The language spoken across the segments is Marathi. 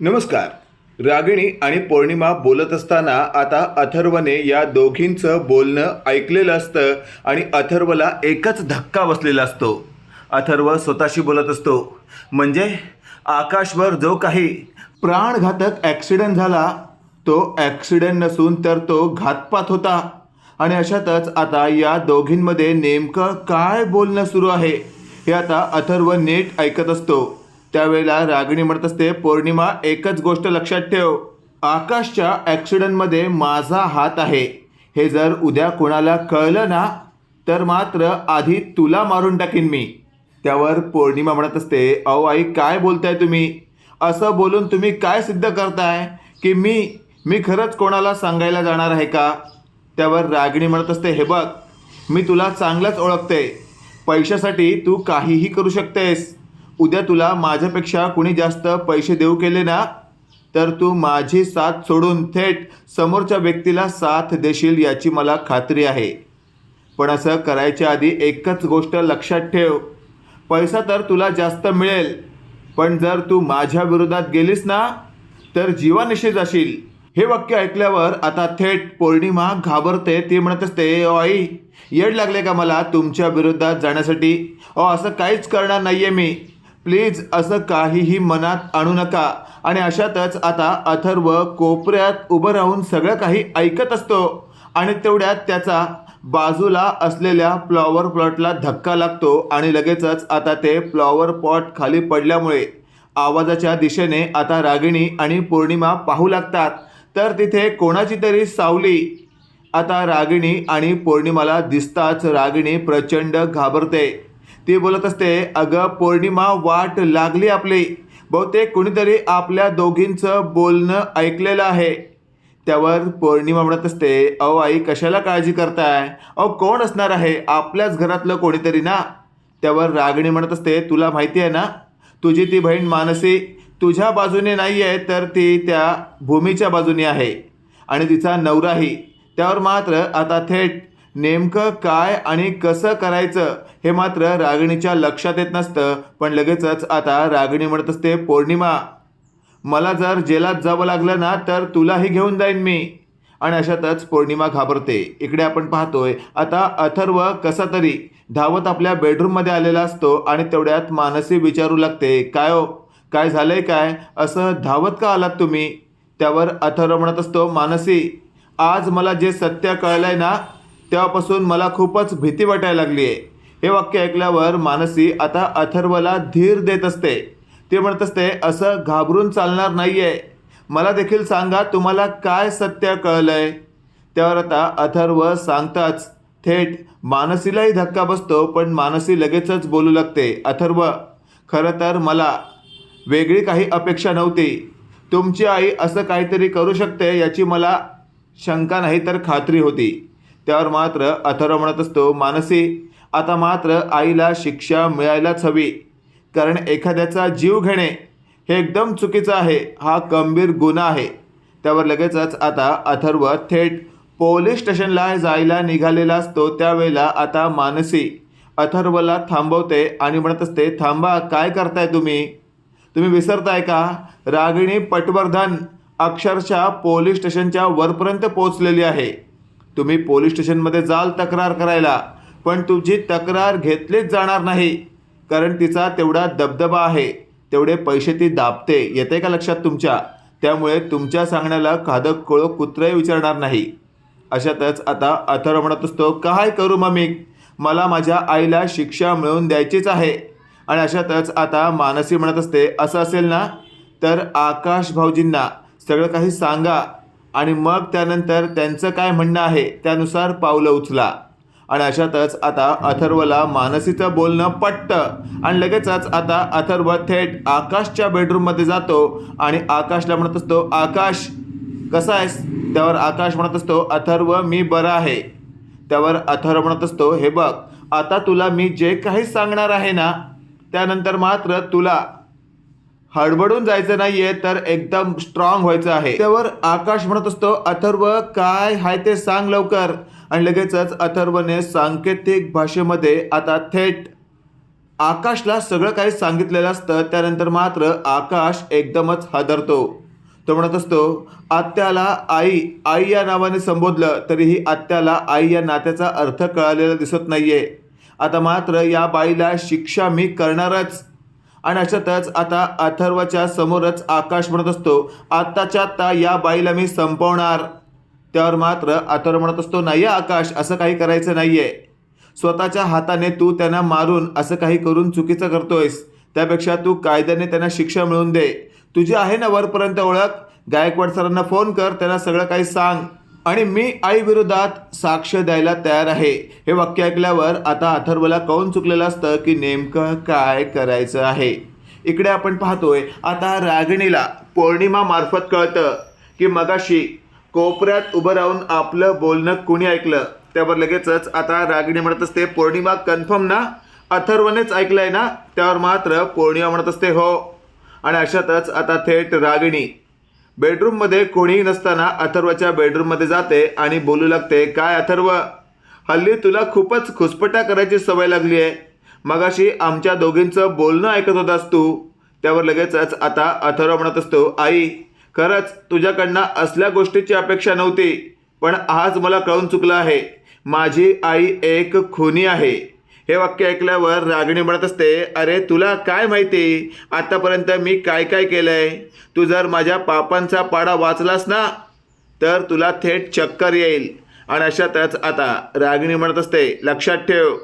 नमस्कार. रागिणी आणि पौर्णिमा बोलत असताना आता अथर्वने या दोघींचं बोलणं ऐकलेलं असतं आणि अथर्वला एकच धक्का बसलेला असतो. अथर्व स्वतःशी बोलत असतो म्हणजे आकाशवर जो काही प्राणघातक ॲक्सिडेंट झाला तो ॲक्सिडेंट नसून तर तो घातपात होता. आणि अशातच आता या दोघींमध्ये नेमकं काय बोलणं सुरू आहे हे आता अथर्व नेट ऐकत असतो. त्यावेळेला रागिणी म्हणत असते पौर्णिमा एकच गोष्ट लक्षात ठेव. आकाशच्या ॲक्सिडेंटमध्ये माझा हात आहे. हे जर उद्या कोणाला कळलं ना तर मात्र आधी तुला मारून टाकीन मी. त्यावर पौर्णिमा म्हणत असते अहो आई काय बोलताय तुम्ही? असं बोलून तुम्ही काय सिद्ध करताय? की मी मी खरंच कोणाला सांगायला जाणार आहे का? त्यावर रागिणी म्हणत असते हे बघ मी तुला चांगलंच ओळखते. पैशासाठी तू काहीही करू शकतेस. उद्या तुला माझ्यापेक्षा कुणी जास्त पैसे देऊ केले ना तर तू माझी साथ सोडून थेट समोरच्या व्यक्तीला साथ देशील याची मला खात्री आहे. पण असं करायच्या आधी एकच गोष्ट लक्षात ठेव. पैसा तर तुला जास्त मिळेल पण जर तू माझ्या विरोधात गेलीस ना तर जीवानिशी जाशील. हे वाक्य ऐकल्यावर आता थेट पौर्णिमा घाबरते ती म्हणत असते आई येड लागले का मला तुमच्या विरोधात जाण्यासाठी? अहो असं काहीच करणार नाही आहे मी. प्लीज असं काहीही मनात आणू नका. आणि अशातच आता अथर्व कोपऱ्यात उभं राहून सगळं काही ऐकत असतो. आणि तेवढ्यात त्याचा बाजूला असलेल्या फ्लॉवर प्लॉटला धक्का लागतो आणि लगेचच आता ते फ्लॉवर पॉट खाली पडल्यामुळे आवाजाच्या दिशेने आता रागिणी आणि पौर्णिमा पाहू लागतात. तर तिथे कोणाची तरी सावली? आता रागिणी आणि पौर्णिमाला दिसताच रागिणी प्रचंड घाबरते. ती बोलत असते अगं पौर्णिमा वाट लागली आपली. बहुतेक कुणीतरी आपल्या दोघींचं बोलणं ऐकलेलं आहे. त्यावर पौर्णिमा म्हणत असते अहो आई कशाला काळजी करताय? अहो कोण असणार आहे? आपल्याच घरातलं कोणीतरी ना? त्यावर रागिणी म्हणत असते तुला माहिती आहे ना? तुझी ती बहीण मानसी तुझ्या बाजूने नाही आहे तर ती त्या भूमीच्या बाजूने आहे आणि तिचा नवराही. त्यावर मात्र आता थेट नेमकं काय आणि कसं करायचं हे मात्र रागिणीच्या लक्षात येत नसतं. पण लगेचच आता रागिणी म्हणत असते पौर्णिमा मला जर जेलात जावं लागलं ना तर तुलाही घेऊन जाईन मी. आणि अशातच पौर्णिमा घाबरते. इकडे आपण पाहतोय आता अथर्व कसा तरी धावत आपल्या बेडरूममध्ये आलेला असतो आणि तेवढ्यात मानसी विचारू लागते काय हो? काय झालंय काय? असं धावत का आलात तुम्ही? त्यावर अथर्व म्हणत असतो मानसी आज मला जे सत्य कळलंय ना तेव्हापासून मला खूपच भीती वाटायला लागली आहे. हे वाक्य ऐकल्यावर मानसी आता अथर्वला धीर देत असते. ते म्हणत असते असं घाबरून चालणार नाही आहे मला देखील सांगा तुम्हाला काय सत्य कळलं आहे त्यावर आता अथर्व सांगताच थेट मानसीलाही धक्का बसतो पण मानसी लगेचच बोलू लागते अथर्व खरं तर मला वेगळी काही अपेक्षा नव्हती. तुमची आई असं काहीतरी करू शकते याची मला शंका नाही तर खात्री होती. त्यावर मात्र अथर्व म्हणत असतो मानसी आता मात्र आईला शिक्षा मिळायलाच हवी. कारण एखाद्याचा जीव घेणे हे एकदम चुकीचं आहे. हा गंभीर गुन्हा आहे. त्यावर लगेचच आता अथर्व थेट पोलीस स्टेशनला जायला निघालेला असतो. त्यावेळेला आता मानसी अथर्वला थांबवते आणि म्हणत असते थांबा काय करताय तुम्ही? तुम्ही विसरताय का? रागिणी पटवर्धन अक्षरशः पोलीस स्टेशनच्या वरपर्यंत पोहोचलेली आहे. तुम्ही पोलीस स्टेशनमध्ये जाल तक्रार करायला. पण तुमची तक्रार घेतलीच जाणार नाही. कारण तिचा तेवढा दबदबा आहे. तेवढे पैसे ती दाबते. येते का लक्षात तुमच्या? त्यामुळे तुमच्या सांगण्याला खादक कोळो कुत्रही विचारणार नाही. अशातच आता अथर्व म्हणत असतो काय करू मम्मी? मला माझ्या आईला शिक्षा मिळवून द्यायचीच आहे. आणि अशातच आता मानसी म्हणत असते असं असेल ना? तर आकाश भाऊजींना सगळं काही सांगा. आणि मग त्यानंतर त्यांचं काय म्हणणं आहे त्यानुसार पावलं उचला. आणि अशातच आता अथर्वला मानसीचं बोलणं पटतं. आणि लगेचच आता अथर्व थेट आकाशच्या बेडरूममध्ये जातो आणि आकाशला म्हणत असतो आकाश कसा आहेस? त्यावर आकाश म्हणत असतो अथर्व मी बरा आहे. त्यावर अथर्व म्हणत असतो हे बघ आता तुला मी जे काही सांगणार आहे ना त्यानंतर मात्र तुला हडबडून जायचं नाहीये तर एकदम स्ट्रॉंग व्हायचं आहे. त्यावर आकाश म्हणत असतो अथर्व काय हाय ते सांग लवकर. आणि लगेचच अथर्वने सांकेतिक भाषेमध्ये आता थेट आकाशला सगळं काही सांगितलेलं असतं त्यानंतर मात्र आकाश एकदमच हादरतो. तो म्हणत असतो आत्याला आई आई या नावाने संबोधलं तरीही आत्याला आई या नात्याचा अर्थ कळालेला दिसत नाहीये. आता मात्र या बाईला शिक्षा मी करणारच. आणि अशातच आता अथर्वच्या समोरच आकाश म्हणत असतो आत्ताच्या आत्ता या बाईला मी संपवणार. त्यावर मात्र अथर्व म्हणत असतो नाही आकाश असं काही करायचं नाही आहे स्वतःच्या हाताने तू त्यांना मारून असं काही करून चुकीचं करतोयस. त्यापेक्षा तू कायद्याने त्यांना शिक्षा मिळवून दे. तुझी आहे ना वरपर्यंत ओळख? गायकवाड सरांना फोन कर त्यांना सगळं काही सांग. आणि मी आई विरोधात साक्ष द्यायला तयार आहे. हे वाक्य ऐकल्यावर आता अथर्वला कौन चुकलेलं असतं की नेमकं काय करायचं आहे? इकडे आपण पाहतोय आता रागिणीला पौर्णिमा मार्फत कळतं की मगाशी कोपऱ्यात उभं राहून आपलं बोलणं कुणी ऐकलं? त्यावर लगेचच आता रागिणी म्हणत असते पौर्णिमा कन्फर्म ना? अथर्वनेच ऐकलंय ना? त्यावर मात्र पौर्णिमा म्हणत असते हो. आणि अशातच आता थेट रागिणी बेडरूममध्ये कोणीही नसताना अथर्वच्या बेडरूममध्ये जाते आणि बोलू लागते काय अथर्व? हल्ली तुला खूपच खुसपटा करायची सवय लागली आहे. मगाशी आमच्या दोघींचं बोलणं ऐकत होतास तू. त्यावर लगेचच आता अथर्व म्हणत असतो आई खरंच तुझ्याकडनं असल्या गोष्टीची अपेक्षा नव्हती पण आज मला कळून चुकलं आहे. माझी आई एक खुनी आहे. हे वाक्य ऐकल्यावर रागिणी म्हणत असते अरे तुला काय माहिती? आतापर्यंत मी काय काय केलंय? तू जर माझ्या पापांचा पाडा वाचलास ना तर तुला थेट चक्कर येईल. आणि अशातच आता रागिणी म्हणत असते लक्षात ठेव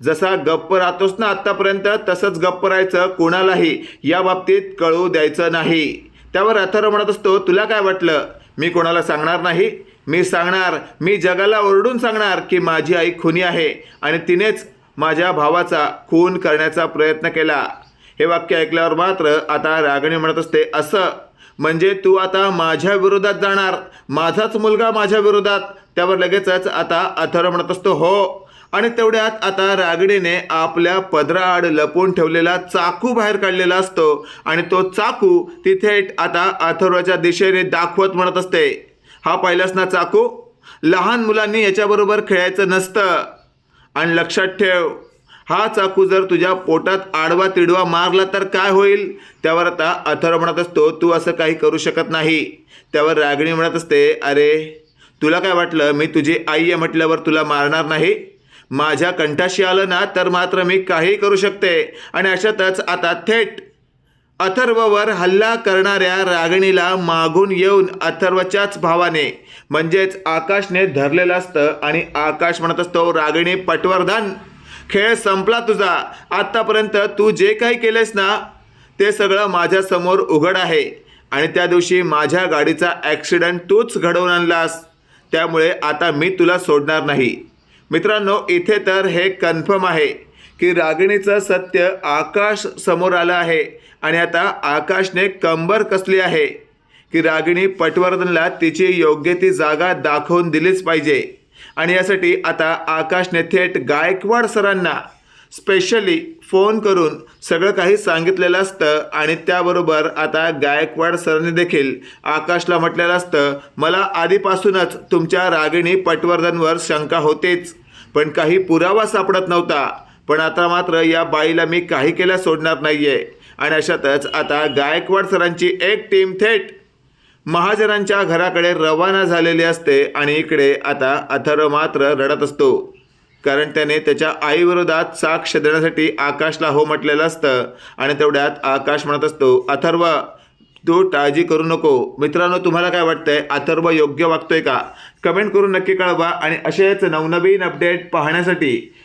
जसा गप्प राहतोस ना आत्तापर्यंत तसंच गप्प राहायचं कोणालाही या बाबतीत कळू द्यायचं नाही. त्यावर अथर्व म्हणत असतो तुला काय वाटलं? मी कोणाला सांगणार नाही? मी सांगणार मी जगाला ओरडून सांगणार की माझी आई खुनी आहे आणि तिनेच माझ्या भावाचा खून करण्याचा प्रयत्न केला. हे वाक्य ऐकल्यावर मात्र आता रागणी म्हणत असते असं? म्हणजे तू आता माझ्या विरोधात जाणार? माझाच मुलगा माझ्या विरोधात? त्यावर लगेचच आता अथर्व म्हणत असतो हो. आणि तेवढ्यात आता रागडीने आपल्या पदराआड लपून ठेवलेला चाकू बाहेर काढलेला असतो आणि तो चाकू ती थेट आता अथर्वाच्या दिशेने दाखवत म्हणत असते. हा पाहिलास ना चाकू? लहान मुलांनी याच्याबरोबर खेळायचं नसतं. आणि लक्षात ठेव हा चाकू जर तुझ्या पोटात आडवा तिडवा मारला तर काय होईल? त्यावर आता अथर्व म्हणत असतो तू असं काही करू शकत नाही. त्यावर रागिणी म्हणत असते अरे तुला काय वाटलं? मी तुझी आई आहे म्हटल्यावर तुला मारणार नाही? माझ्या कंठाशी आलं ना तर मात्र मी काही करू शकते. आणि अशातच आता थेट अथर्ववर हल्ला करणाऱ्या रागिणीला मागून येऊन अथर्वच्याच भावाने म्हणजेच आकाशने धरलेलं असतं आणि आकाश म्हणत असतो रागिणी पटवर्धन खेळ संपला तुझा. आत्तापर्यंत तू जे काही केलेस ना ते सगळं माझ्यासमोर उघड आहे. आणि त्या दिवशी माझ्या गाडीचा ॲक्सिडंट तूच घडवून आणलास. त्यामुळे आता मी तुला सोडणार नाही. मित्रांनो इथे तर हे कन्फर्म आहे. की रागिणीचं सत्य आकाश समोर आलं आहे. आणि आता आकाशने कंबर कसली आहे? की रागिणी पटवर्धनला तिची योग्य ती जागा दाखवून दिलीच पाहिजे. आणि यासाठी आता आकाशने थेट गायकवाड सरांना स्पेशली फोन करून सगळं काही सांगितलेलं असतं. आणि त्याबरोबर आता गायकवाड सरांनी देखील आकाशला म्हटलेलं असतं मला आधीपासूनच तुमच्या रागिणी पटवर्धनवर शंका होतेच. पण काही पुरावा सापडत नव्हता. पण आता मात्र या बाईला मी काही केल्या सोडणार नाही आहे आणि अशातच आता गायकवाड सरांची एक टीम थेट महाजनांच्या घराकडे रवाना झालेली असते आणि इकडे आता अथर्व मात्र रडत असतो. कारण त्याने त्याच्या आईविरोधात साक्ष देण्यासाठी आकाशला हो म्हटलेलं असतं आणि तेवढ्यात आकाश म्हणत असतो अथर्व तू काळजी करू नको. मित्रांनो तुम्हाला काय वाटतंय? अथर्व योग्य वागतोय का? कमेंट करून नक्की कळवा आणि असेच नवनवीन अपडेट पाहण्यासाठी